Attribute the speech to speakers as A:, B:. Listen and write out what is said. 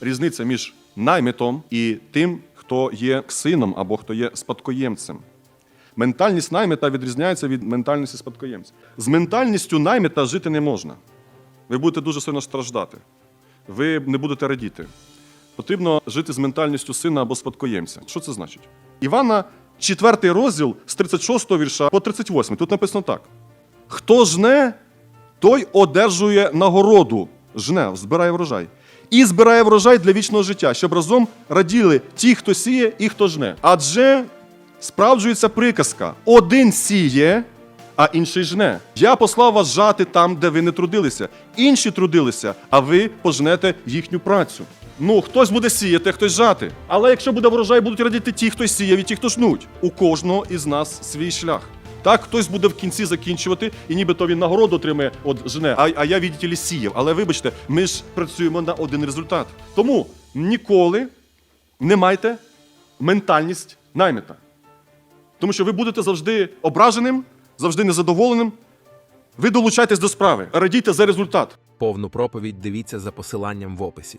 A: різниця між наймитом і тим, хто є сином або хто є спадкоємцем. Ментальність наймита відрізняється від ментальності спадкоємця. З ментальністю наймита жити не можна. Ви будете дуже сильно страждати. Ви не будете радіти. Потрібно жити з ментальністю сина або спадкоємця. Що це значить? Івана, 4 розділ з 36 вірша по 38. Тут написано так: хто жне, той одержує нагороду. Жне, збирає врожай. І збирає врожай для вічного життя, щоб разом раділи ті, хто сіє і хто жне. Адже справджується приказка: один сіє, а інший жне. Я послав вас жати там, де ви не трудилися. Інші трудилися, а ви пожнете їхню працю. Ну, хтось буде сіяти, хтось жати. Але якщо буде врожай, будуть радіти ті, хто сіяв і ті, хто жнуть. У кожного із нас свій шлях. Так, хтось буде в кінці закінчувати, і нібито він нагороду отримає от жне, а, а я, відділі, сіяв. Але вибачте, ми ж працюємо на один результат. Тому ніколи не майте ментальність наймита. Тому що ви будете завжди ображеним, завжди незадоволеним. Ви долучайтесь до справи, радійте за результат.
B: Повну проповідь дивіться за посиланням в описі.